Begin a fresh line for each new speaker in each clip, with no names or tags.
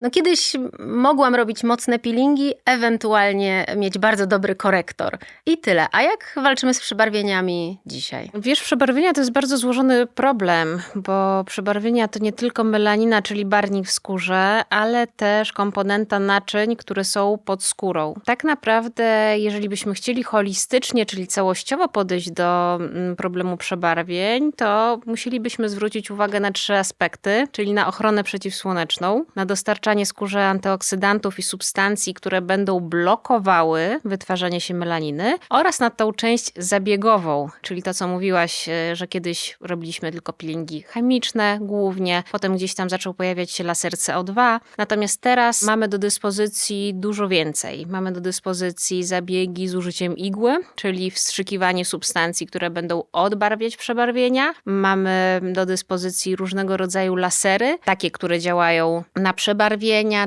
No kiedyś mogłam robić mocne peelingi, ewentualnie mieć bardzo dobry korektor. I tyle. A jak walczymy z przebarwieniami dzisiaj?
Wiesz, przebarwienia to jest bardzo złożony problem, bo przebarwienia to nie tylko melanina, czyli barwnik w skórze, ale też komponenta naczyń, które są pod skórą. Tak naprawdę, jeżeli byśmy chcieli holistycznie, czyli całościowo podejść do mm, problemu przebarwień, to musielibyśmy zwrócić uwagę na trzy aspekty, czyli na ochronę przeciwsłoneczną, na dostarczanie skórze antyoksydantów i substancji, które będą blokowały wytwarzanie się melaniny oraz na tą część zabiegową, czyli to, co mówiłaś, e, że kiedyś robiliśmy tylko peelingi chemiczne głównie, potem gdzieś tam zaczął pojawiać się laser CO2, natomiast teraz mamy do dyspozycji dużo więcej. Mamy do dyspozycji zabiegi z użyciem igły, czyli wstrzykiwanie substancji, które będą odbarwiać przebarwienia. Mamy do dyspozycji różnego rodzaju lasery, takie, które działają na przebarwienia,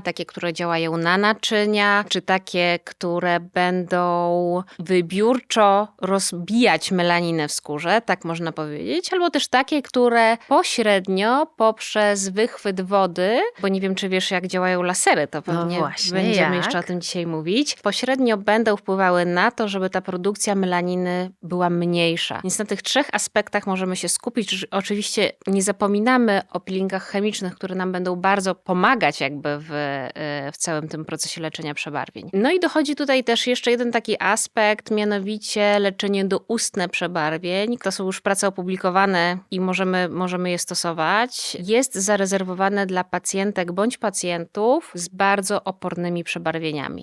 takie, które działają na naczynia, czy takie, które będą wybiórczo rozbijać melaninę w skórze, tak można powiedzieć, albo też takie, które pośrednio poprzez wychwyt wody, bo nie wiem, czy wiesz, jak działają lasery, to pewnie
właśnie,
będziemy
jak?
jeszcze o tym dzisiaj mówić, pośrednio będą wpływały na to, żeby ta produkcja melaniny była mniejsza. Więc na tych trzech aspektach możemy się skupić. Oczywiście nie zapominamy o peelingach chemicznych, które nam będą bardzo pomagać jakby w, e, w całym tym procesie leczenia przebarwień. No i dochodzi tutaj też jeszcze jeden taki aspekt, mianowicie leczenie doustne przebarwień. To są już prace opublikowane i możemy, możemy je stosować. Jest zarezerwowane dla pacjentek bądź pacjentów z bardzo opornymi przebarwieniami.